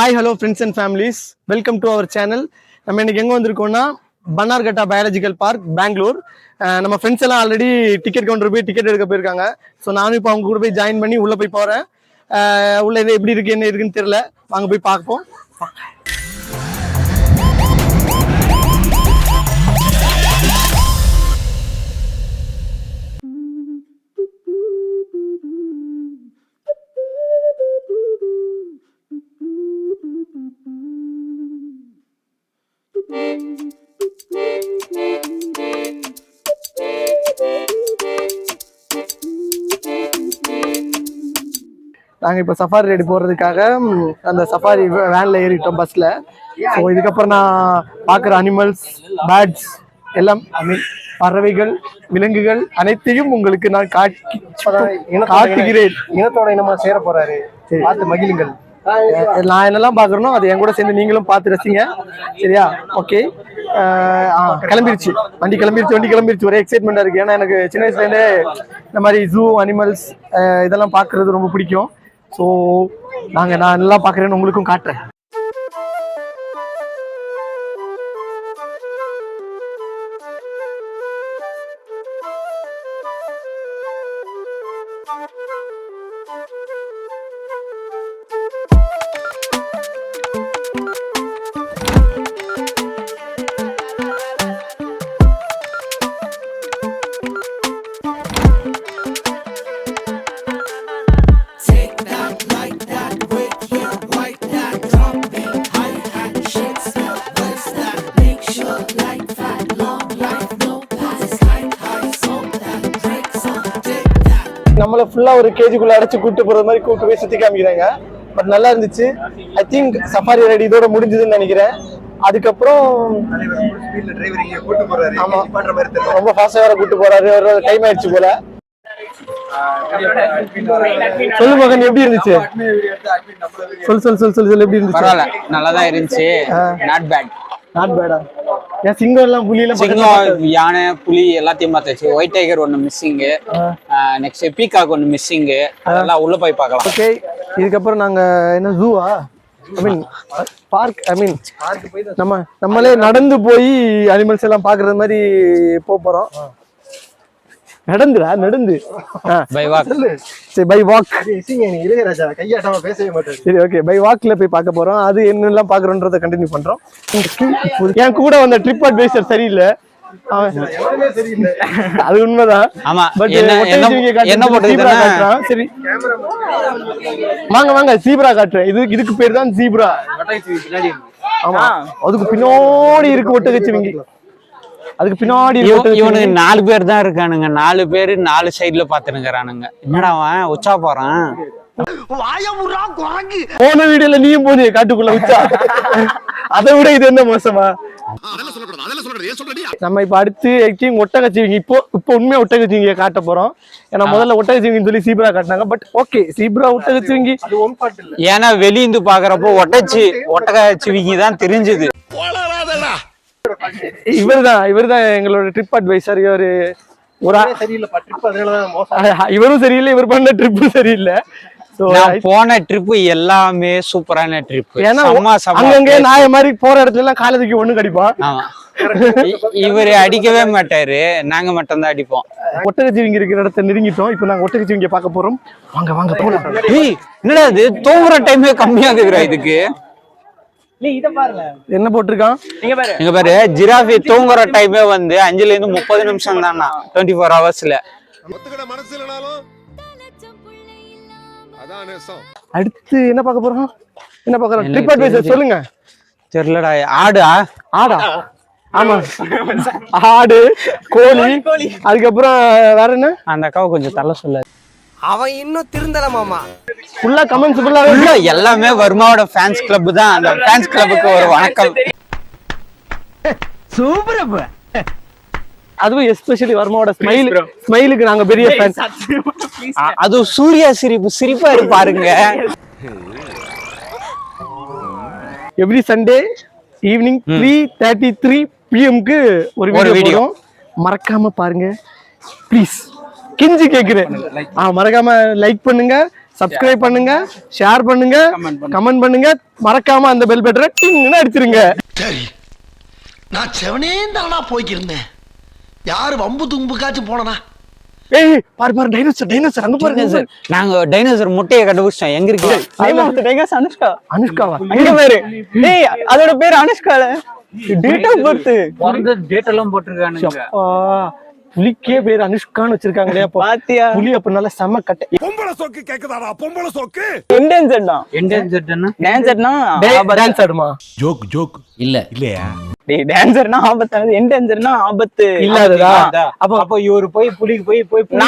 Hi hello friends and families welcome to our channel நம்ம இன்னைக்கு எங்கே வந்திருக்கோம்னா பன்னார்கட்டா பயாலஜிக்கல் பார்க் பெங்களூர் நம்ம ஃப்ரெண்ட்ஸ் எல்லாம் ஆல்ரெடி டிக்கெட் கவுண்டர் போய் டிக்கெட் எடுக்க போயிருக்காங்க. ஸோ நானும் இப்போ அவங்க கூட போய் ஜாயின் பண்ணி உள்ளே போய் போகிறேன் உள்ளே இது எப்படி இருக்குது என்ன இருக்குன்னு தெரியல. வாங்க போய் பார்ப்போம். நாங்கள் இப்போ சஃபாரி ரைடு போகிறதுக்காக அந்த சஃபாரி வேனில் ஏறிட்டோம் பஸ்ஸில் ஸோ இதுக்கப்புறம் நான் பார்க்குற அனிமல்ஸ் பேர்ட்ஸ் எல்லாம் ஐ மீன் பறவைகள் விலங்குகள் அனைத்தையும் உங்களுக்கு நான் காட்டி காட்டுகிறேன். இனத்தோட இனமா சேர போறாரு. பார்த்து மகிழுங்கள். நான் என்னெல்லாம் பார்க்குறேனோ அது என் கூட சேர்ந்து நீங்களும் பார்த்து ரசிங்க. சரியா? ஓகே கிளம்பிருச்சு. வண்டி கிளம்பிருச்சு வண்டி கிளம்பிருச்சு. ஒரே எக்ஸைட்மெண்ட்டாக இருக்குது ஏன்னா எனக்கு சின்ன வயசுலேருந்தே இந்த மாதிரி ஜூ அனிமல்ஸ் இதெல்லாம் பார்க்குறது ரொம்ப பிடிக்கும். ஸோ நாங்கள் நான் எல்லாம் பார்க்குறேன்னு உங்களுக்கும் காட்டுறேன். ஃபுல்லாக ஒரு கேஜிக்குள்ளே அடைச்சு கூப்பிட்டு போகிற மாதிரி கூப்பிட்டு போய் சுற்றி காமிக்கிறாங்க பட் நல்லா இருந்துச்சு ஐ திங்க் சஃபாரி ரைடு இதோட முடிஞ்சதுன்னு நினைக்கிறேன் அதுக்கப்புறம் ஆமா. ரொம்ப ஃபாஸ்ட்டாக வேற கூப்பிட்டு போறாரு ஒரு டைம் ஆயிடுச்சு போல சொல்லு மகன் எப்படி இருந்துச்சு சொல் சொல் சொல் சொல் சொல் எப்படி இருந்துச்சு நல்லா தான் இருந்துச்சு நாட் பேட் நாட் பேடா ஏன் சிங்கம் எல்லாம் புலி எல்லாம் சிங்கம் யானை புலி எல்லாத்தையும் பார்த்தாச்சு. ஒயிட் டைகர் ஒன்று மிஸ்ஸிங்கு நெக்ஸ்ட் பீகாக் ஒன்று மிஸ்ஸிங்கு அதெல்லாம் உள்ள போய் பார்க்கலாம். ஓகே இதுக்கப்புறம் நாங்க என்ன ஜூவா ஐ மீன் பார்க் ஐ மீன் நம்ம நம்மளே நடந்து போய் அனிமல்ஸ் எல்லாம் பாக்குறது மாதிரி போக போறோம். நடந்துடா நடந்து. பை வாக் சரி பை வாக் இளையராஜா கையாட்டாம பேசவே மாட்டாரு சரி ஓகே பை வாக்ல போய் பார்க்க போறோம். அது என்னெல்லாம் பாக்குறோன்றத கண்டினியூ பண்றோம். என் கூட வந்த ட்ரிப் அட்வைசர் சரியில்லை. அது உண்மைதான். ஆமா. பட் என்ன சரி. வாங்க வாங்க. ஜீப்ரா காட்டுறேன். இது இதுக்கு பேர் தான் ஜீப்ரா ஆமா. அதுக்கு பின்னாடி இருக்கு ஒட்டகச்சிவிங்கி அதுக்கு பின்னாடி இருக்கு இவனுக்கு ஒட்டகச்சிவிங்கி. நாலு பேர் தான் இருக்கானுங்க. நாலு பேர் நாலு சைடுல பாத்துனுங்கிறானுங்க என்னடா அவன்? உச்சா போறான்? போன வீடியோல நீயும் போனிய காட்டுக்குள்ள வச்சா அதை விட இது என்ன மோசமா? நம்ம இப்ப அடுத்து ஆக்டிங் ஒட்டகச்சிவிங்கி இப்போ இப்போ உண்மையா ஒட்டகச்சிவிங்கிய காட்ட போறோம். ஏன்னா முதல்ல ஒட்டகச்சிவிங்கின்னு சொல்லி சீப்ரா காட்டினாங்க. பட் ஓகே சீப்ரா ஒட்டகச்சிவிங்கி அது ஒன் பாட்டு இல்ல. ஏன்னா வெளியிருந்து பாக்குறப்போ ஒட்டச்சி ஒட்டக சிவிங்கி தான் தெரிஞ்சது. இவர்தான் இவர்தான் எங்களோட ட்ரிப் அட்வைசர் இவரு ஒரு ஆ- சரியில்லை ட்ரிப் அதனாலதான் மோசம். இவரும் சரியில்லை இவர் பண்ண ட்ரிப்பும் சரியில்லை. போன ட்ரிப் எல்லாமே சூப்பரான ட்ரிப் ஏன்னா அங்கங்கே. நாய மாதிரி போற இடத்துல எல்லாம் காலை தூக்கி ஒண்ணு கடிப்பான். இவரு அடிக்கவே மாட்டாரு. நாங்க மட்டும் தான் அடிப்போம். ஒட்டகச்சிவிங்க இருக்கிற இடத்த நெருங்கிட்டோம். இப்போ நாங்க ஒட்டகச்சிவிங்க பார்க்க போறோம். வாங்க வாங்க போலாம். என்னடா இது? தூங்குற டைமே கம்மியாகுதுடா இதுக்கு. என்ன போட்டிருக்கான்? இங்க பாரு. ஜிராஃபி தூங்குற டைமே வந்து அஞ்சுல இருந்து முப்பது நிமிஷம் தானா டுவெண்ட்டி ஃபோர் ஹவர்ஸ்ல அடுத்து என்ன பார்க்க போறோம்? என்ன பார்க்கறோம் ட்ரிப் அட்வைசர் சொல்லுங்க. தெரியலடா ஆடா ஆடா. ஆமா. ஆடு கோழி. அதுக்கப்புறம் வேற என்ன? அந்த அக்காவை கொஞ்சம் தள்ள சொல்ல. அவன் இன்னும் திருந்தல மாமா. ஃபுல்லா கமெண்ட்ஸ் ஃபுல்லாவே உள்ள எல்லாமே வர்மாவோட ஃபேன்ஸ் கிளப் தான். அந்த ஃபேன்ஸ் கிளப்புக்கு ஒரு வணக்கம். அதுவும் எஸ்பெஷலி வர்மாவோட ஸ்மைல் ஸ்மைலுக்கு நாங்க பெரிய ஃபேன் அ- அது சூர்யா சிரிப்பு சிரிப்பா இருப்பாருங்க every Sunday evening three thirty three பிஎம்க்கு ஒரு ஒரு வீடியோ மறக்காம பாருங்க. ப்ளீஸ் கிஞ்சி கேக்குறேன். ஆ மறக்காம லைக் பண்ணுங்க. சப்ஸ்கிரைப் பண்ணுங்க ஷேர் பண்ணுங்க. கமெண்ட் பண்ணுங்க. மறக்காம அந்த பெல் பட்டனை டிங்னு அடிச்சிருங்க. சரி நான் செவனே தானா போய்க்கிருந்தேன். யாரு வம்பு தும்புக்காச்சும் போனனா? ஏய் பாரு பாரு டைனோசர் டைனோசர் அங்க பாருங்க சார் நாங்க டைனோசர் முட்டையை கண்டுபிடிச்சோம் எங்க இருக்கு? அனுஷ்கா அனுஷ்காவா? அங்க பேரு. டேய் அதோட பேர் அனுஷ்கால. டேட் ஆஃப் பர்த் பிறந்த டேட் எல்லாம் போட்டிருக்கானுங்க. அப்பா, புலிக்கே பேர் அனுஷ்கான்னு வச்சிருக்காங்களே பாத்தியா? புலி அப்ப நல்ல செம கட்டை. பொம்பளை சொக்கு கேக்குதாடா? பொம்பளை சொக்கு? இண்டென்சர் தான் டான்சர்னா டான்ஸ் ஆடுமா ஜோக் ஜோக். இல்ல. இல்லையா? டேய் டான்சர்னா ஆபத்தானது இண்டென்சர்னா ஆபத்து. இல்லாததா? அப்ப அப்ப இவரு போய் புலிக்கு போய் போய் போ-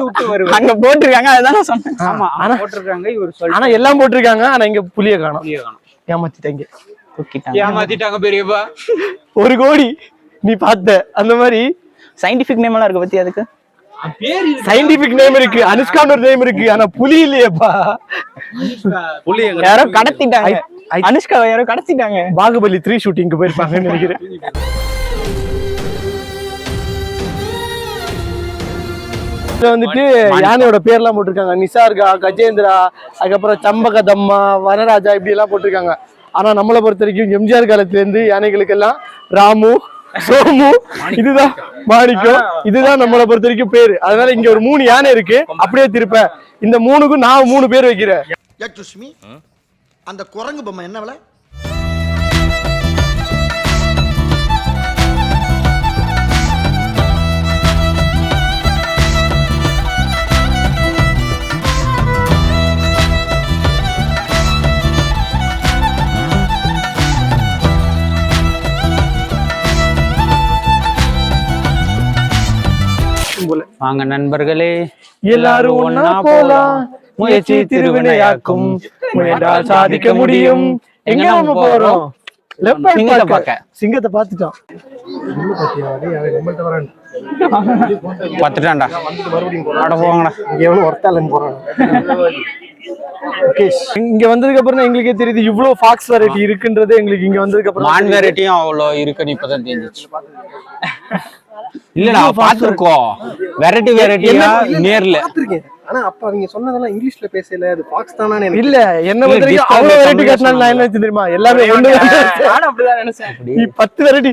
விட்டு வருவாரு அங்க போட்டிருக்காங்க அதான் நான் சொன்னேன். ஆமா ஆனா போட்டிருக்காங்க இவர் சொல்லி ஆனா எல்லாம் போட்டிருக்காங்க ஆனா இங்க புலிய காணோம். புலிய காணோம். ஏமாத்திட்டாங்க. ஏமாத்திட்டாங்க பெரியப்பா. ஒரு கோடி நீ பார்த்த அந்த மாதிரி சயின்டிபிக் நேம் எல்லாம் இருக்கு பத்தி அதுக்கு? சயின்டிபிக் நேம் இருக்கு. அனுஷ்கான்னு ஒரு நேம் இருக்கு ஆனா புலி இல்லையேப்பா. புலிய யாரோ கடத்திட்டாங்க. அனுஷ்கா யாரோ கடத்திட்டாங்க. பாகுபலி த்ரீ ஷூட்டிங்க்கு போயிருப்பாங்கன்னு நினைக்கிறேன். இதுல வந்துட்டு யானையோட பேர்லாம் போட்டிருக்காங்க. நிசார்கா கஜேந்திரா அதுக்கப்புறம் சம்பகதம்மா வனராஜா இப்படி எல்லாம் போட்டிருக்காங்க. ஆனா நம்மளை பொறுத்த வரைக்கும் எம்ஜிஆர் காலத்துல இருந்து யானைகளுக்கு எல்லாம் ராமு சோமு இதுதான். மாணிக்கம் இதுதான் நம்மளை பொறுத்த வரைக்கும் பேரு. அதனால இங்க ஒரு மூணு யானை இருக்கு. அப்படியே திருப்ப இந்த மூணுக்கும் நான் மூணு பேர் வைக்கிறேன். அந்த குரங்கு பொம்மை என்ன விலை? வாங்க நண்பர்களே எல்லாரும் ஒன்னா போலாம். முயற்சி திருவினையாக்கும். முயன்றால் சாதிக்க முடியும். எங்க நம்ம போறோம்? சிங்கத்தை பார்க்க. பார்க்க. சிங்கத்தை பார்த்துட்டோம். பத்துட்டான்டா அட போங்கடா. இங்க எவ்வளவு ஒர்த்தாலன்னு போறான் இங்க வந்ததுக்கு அப்புறம் எங்களுக்கே தெரியுது இவ்வளவு ஃபாக்ஸ் வெரைட்டி இருக்குன்றது எங்களுக்கு இங்க வந்ததுக்கு அப்புறம் மான் வெரைட்டியும் அவ்வளோ இருக்குன்னு இப்பதான் தெரிஞ்சிச்சு. இல்லடா பாத்துருக்கோம் வெரைட்டி வெரைட்டியா நேர்ல. ஆனா அப்ப அவங்க சொன்னதெல்லாம் இங்கிலீஷ்ல பேசல. அது பாக்ஸ் தானே எனக்கு இல்ல என்ன வரைக்கும் அவ்வளவு வெரைட்டி தமிழ்ல கட்டினா நான் என்ன தெரியுமா? எல்லாமே ஒண்ணு அப்படிதான் நினைச்சேன். நீ பத்து வெரைட்டி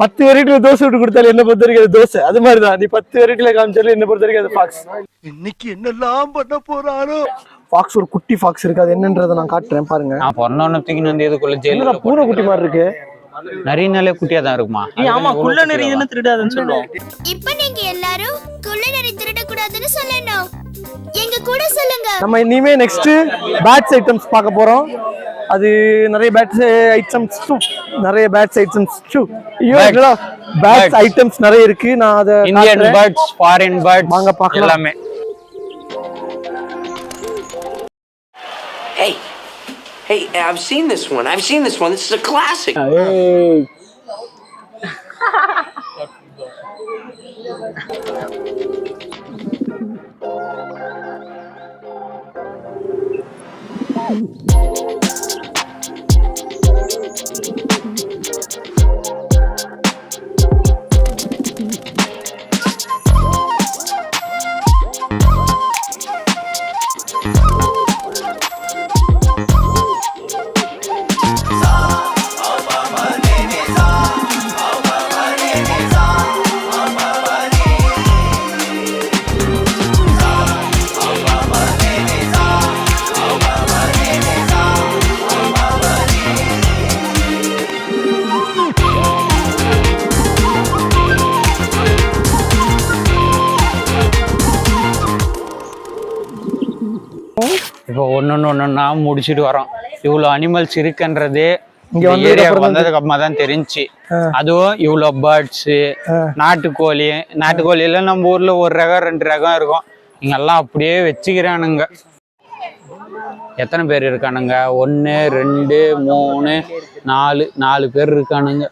பத்து வெரைட்டில தோசை விட்டு கொடுத்தாலும் என்ன பொறுத்த வரைக்கும் அது தோசை. அது மாதிரிதான். நீ பத்து வெரைட்டில காமிச்சாலும் என்ன பொறுத்த வரைக்கும் அது ஃபாக்ஸ் இன்னைக்கு என்னெல்லாம் பண்ண போறானோ? ஃபாக்ஸ் ஒரு குட்டி ஃபாக்ஸ் இருக்கு. அது என்னன்றதை நான் காட்டுறேன் பாருங்க. நான் பிறந்தவன தூக்கி வந்து இதுக்குள்ள ஜெயில பூனை குட்டி மாதிரி இருக்கு? நிறைய நாளே குட்டியா தான் இருக்குமா? ஆமா குள்ள நெறி என்ன திருடாதுன்னு சொல்லுவோம். இப்ப நீங்க எல்லாரும் குள்ளநரி திருடக்கூடாதுன்னு சொல்லணும். எங்க கூட சொல்லுங்க. நம்ம இனிமே நெக்ஸ்ட் பேட்ஸ் ஐட்டம்ஸ் பார்க்க போறோம். அது நிறைய பேட்ஸ் ஐட்டம்ஸ் நிறைய பேட்ஸ் ஐட்டம்ஸ் பேட்ஸ் ஐட்டம்ஸ் நிறைய இருக்கு. நான் அதை இந்தியன். பேர்ட்ஸ் ஃபாரின் பேர்ட்ஸ் வாங்க பார்க்கலாம். எல்லாமே. Hey, I've seen this one. I've seen this one. This is a classic. Ah, hey. ஒன்னொன்னு ஒன்னொன்னா முடிச்சிட்டு வரோம். இவ்வளவு அனிமல்ஸ் இருக்குன்றது இங்க வந்ததுக்கு ஏரியா அப்புறம் தான் தெரிஞ்சுச்சு அதுவும் இவ்வளவு பேர்ட்ஸ் நாட்டுக்கோழி நாட்டுக்கோழி எல்லாம் நம்ம ஊர்ல ஒரு ரகம் ரெண்டு ரகம் இருக்கும். இங்கெல்லாம் அப்படியே வச்சுக்கிறானுங்க. எத்தனை பேர் இருக்கானுங்க? ஒன்று ரெண்டு மூணு நாலு நாலு பேர் இருக்கானுங்க.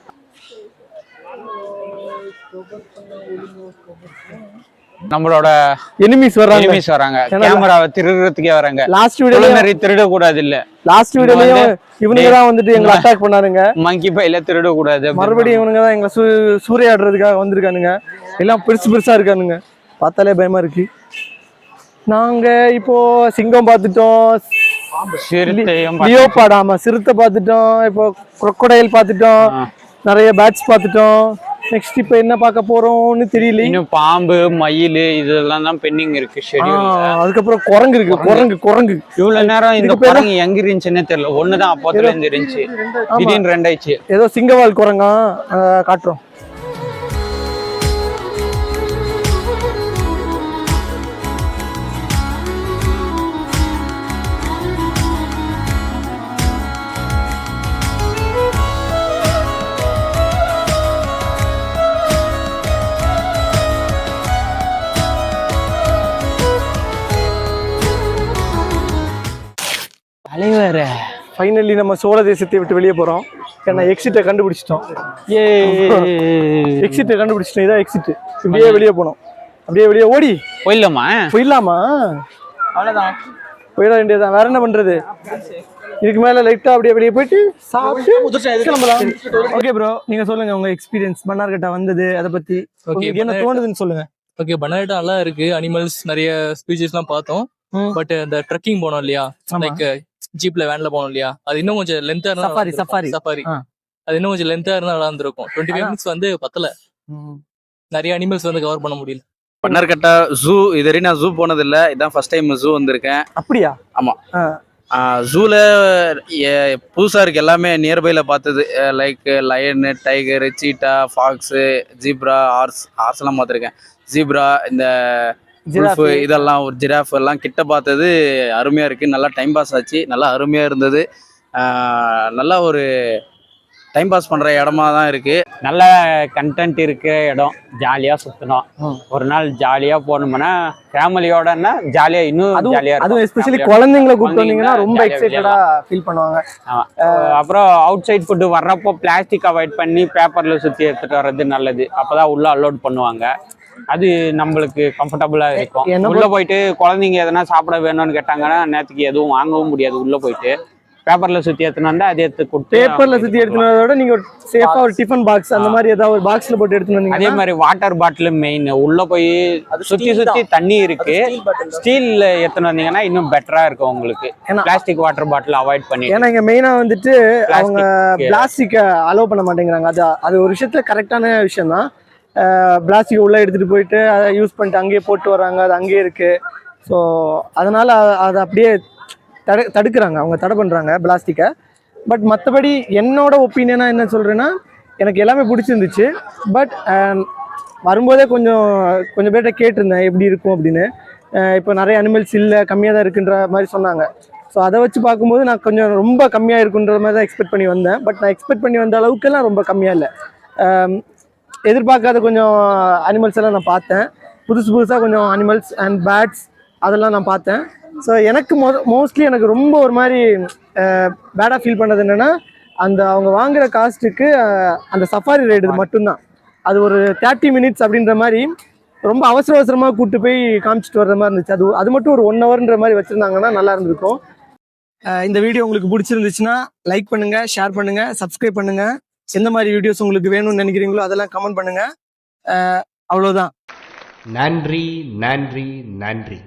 நம்மளோட எனிமீஸ் வர்றாங்க. எனிமீஸ் வராங்க கேமராவை திருடுறதுக்கே வராங்க லாஸ்ட் வீடியோல குளநரி திருடக்கூடாது இல்ல லாஸ்ட் வீடியோலயும் வந்து- இவனுங்க தான் வந்துட்டு எங்களை அட்டாக் பண்ணானுங்க. மங்கி பையில திருடக்கூடாது மறுபடியும் இவனுங்க தான் எங்களை சூ சூறையாடுறதுக்காக வந்திருக்கானுங்க. எல்லாம் பெருசு பெருசா இருக்கானுங்க. பார்த்தாலே பயமா இருக்கு. நாங்க இப்போ சிங்கம் பார்த்துட்டோம். லியோபாட் ஆமா சிறுத்தை பார்த்துட்டோம். இப்போ crocodile பார்த்துட்டோம். நிறைய பேட்ஸ் பார்த்துட்டோம். நெக்ஸ்ட் இப்போ என்ன பார்க்க போறோம்னு தெரியல. இன்னும் பாம்பு மயில் இதெல்லாம் தான் பெண்டிங் இருக்கு அதுக்கப்புறம் குரங்கு இருக்கு குரங்கு. குரங்கு இவ்வளவு நேரம் இந்த குரங்கு எங்க இருந்துச்சுன்னே தெரியல. ஒண்ணுதான் அப்போத்துல இருந்து இருந்துச்சு. திடீர்னு ரெண்டாயிடுச்சு. ஏதோ சிங்கவால் குரங்கா காட்டுறோம். ஃபைனலி நம்ம சோழ தேசத்தை விட்டு வெளியே போறோம். ஏன்னா எக்ஸிட்டை கண்டுபிடிச்சிட்டோம். ஏ எக்ஸிட்டை கண்டுபிடிச்சிட்டோம். இதான் எக்ஸிட் இப்படியே வெளியே போனோம். அப்படியே வெளியே ஓடி. போயிடலாமா? போயிடலாமா? அவ்வளவுதான். போயிட வேண்டியதுதான். வேற என்ன பண்றது? இதுக்கு மேல லைட்டா அப்படியே வெளியே போயிட்டு சாப்பிட்டு கிளம்பலாம். ஓகே ப்ரோ நீங்க சொல்லுங்க உங்க எக்ஸ்பீரியன்ஸ் மன்னார்கட்டா வந்தது அதை பத்தி. உங்களுக்கு என்ன தோணுதுன்னு சொல்லுங்க. ஓகே பனாரட்டா நல்லா இருக்கு. அனிமல்ஸ் நிறைய ஸ்பீச்சஸ்லாம் பார்த்தோம். பட் இந்த ட்ரெக்கிங் போனோம் இல்லையா. லைக் ஜீப்ல வேன்ல போனோம் இல்லையா? அது இன்னும் கொஞ்சம் லென்த்தா இருந்தா safari. சஃபாரி ஆ. அது இன்னும் கொஞ்சம் லென்த்தா இருந்தா நல்லா இருந்திருக்கும் டுவெண்ட்டி ஃபைவ் மினிட்ஸ் வந்து பத்தல. நிறைய அனிமல்ஸ் வந்து கவர் பண்ண முடியல. பன்னர்கட்டா ஜூ இது வரையும் நான் ஜூ போனதில்லை. இதான் ஃபர்ஸ்ட் டைம் ஜூ வந்திருக்கேன். அப்படியா? ஜூவில் புதுசாக இருக்கு எல்லாமே நியர்பையில் பார்த்தது. Like lion tiger cheetah fox zebra horse ஆர்ஸ்லாம் பார்த்துருக்கேன். ஜீப்ரா இந்த உல்ஃபு இதெல்லாம் ஒரு ஜிராஃப் எல்லாம் கிட்ட பார்த்தது அருமையாக இருக்குது நல்லா டைம் பாஸ் ஆச்சு. நல்லா அருமையாக இருந்தது. நல்லா ஒரு டைம் பாஸ் பண்ணுற இடமா தான் இருக்குது நல்ல கண்டென்ட் இருக்கிற இடம். ஜாலியா சுத்தணும். ம். ஒரு நாள் ஜாலியா போனோம்னா ஃபேமிலியோடனா ஜாலியா இன்னும் அதுவும் ஜாலியா அதுவும் இருக்கும் எஸ்பெஷலி. குழந்தைங்களை கூப்பிட்டு வந்தீங்கன்னா ரொம்ப jolly-ஆ எக்ஸைட்டடா ஃபீல் பண்ணுவாங்க. அப்புறம் அவுட் சைட் ஃபுட்டு வர்றப்போ பிளாஸ்டிக் அவாய்ட் பண்ணி பேப்பர்ல சுத்தி எடுத்துட்டு வர்றது நல்லது. அப்பதான் உள்ள அலோட் பண்ணுவாங்க. அது நம்மளுக்கு கம்ஃபர்டபுளா இருக்கும். உள்ள போயிட்டு குழந்தைங்க எதனா சாப்பிட வேணும்னு கேட்டாங்கன்னா நேத்துக்கு எதுவும் வாங்கவும் முடியாது உள்ள போயிட்டு. பேப்பர்ல சுத்தி எடுத்துன்னு வந்தா அதை எடுத்து கொடுத்து பேப்பர்ல சுத்தி எடுத்துட்டு வரதை விட நீங்க ஒரு சேஃபா ஒரு டிஃபன் பாக்ஸ் அந்த மாதிரி ஏதாவது ஒரு பாக்ஸ்ல போட்டு எடுத்துட்டு அதே வந்தீங்கன்னா மாதிரி வாட்டர் பாட்டில் மெயின் உள்ள போய் சுத்தி சுத்தி தண்ணி இருக்கு. ஸ்டீல்ல எடுத்துன்னு வந்தீங்கன்னா இன்னும் பெட்டரா இருக்கும் உங்களுக்கு. ஏன்னா- பிளாஸ்டிக் வாட்டர் பாட்டில் அவாய்ட் பண்ணி ஏன்னா இங்க மெயினா வந்துட்டு அவங்க Plastic. பிளாஸ்டிக் அலோவ் பண்ண மாட்டேங்கிறாங்க. அது அது ஒரு விஷயத்துல கரெக்டான விஷயம் தான் பிளாஸ்டிக் உள்ளே எடுத்துகிட்டு போயிட்டு அதை யூஸ் பண்ணிட்டு அங்கேயே போட்டு வராங்க அது அங்கேயே இருக்குது ஸோ அதனால் அதை அப்படியே தடு தடுக்கிறாங்க. அவங்க தடை பண்ணுறாங்க பிளாஸ்டிக்கை. பட் மற்றபடி என்னோட ஒப்பீனியனாக என்ன சொல்கிறேன்னா எனக்கு எல்லாமே பிடிச்சிருந்துச்சு. பட் வரும்போதே கொஞ்சம் கொஞ்சம் பேர்கிட்ட கேட்டிருந்தேன் எப்படி இருக்கும் அப்படின்னு. இப்போ நிறைய அனிமல்ஸ் இல்லை கம்மியாக தான் இருக்குன்ற மாதிரி சொன்னாங்க. ஸோ அதை வச்சு பார்க்கும்போது நான் கொஞ்சம் ரொம்ப கம்மியாக இருக்குன்ற மாதிரி தான் எக்ஸ்பெக்ட் பண்ணி வந்தேன். பட் நான் எக்ஸ்பெக்ட் பண்ணி வந்த அளவுக்கெல்லாம் ரொம்ப கம்மியாக இல்லை. எதிர்பார்க்காத கொஞ்சம் அனிமல்ஸ் எல்லாம் நான் பார்த்தேன். புதுசு புதுசாக கொஞ்சம் அனிமல்ஸ் அண்ட் பேட்ஸ் அதெல்லாம் நான் பார்த்தேன். ஸோ எனக்கு மொ மோஸ்ட்லி எனக்கு ரொம்ப ஒரு மாதிரி பேடாக ஃபீல் பண்ணது என்னென்னா அந்த அவங்க வாங்குகிற காஸ்ட்டுக்கு அந்த சஃபாரி ரைடு மட்டும்தான். அது ஒரு தேர்ட்டி மினிட்ஸ் அப்படின்ற மாதிரி ரொம்ப அவசர அவசரமாக கூட்டு போய் காமிச்சிட்டு வர்ற மாதிரி இருந்துச்சு. அது அது மட்டும் ஒரு ஒன் ஹவர்ன்ற மாதிரி வச்சுருந்தாங்கன்னா நல்லா இருந்திருக்கும். இந்த வீடியோ உங்களுக்கு பிடிச்சிருந்துச்சுன்னா லைக் பண்ணுங்கள் ஷேர் பண்ணுங்கள் சப்ஸ்கிரைப் பண்ணுங்கள் எந்த மாதிரி வீடியோஸ் உங்களுக்கு வேணும்னு நினைக்கிறீங்களோ அதெல்லாம் கமெண்ட் பண்ணுங்க. அவ்வளோதான் நன்றி நன்றி நன்றி.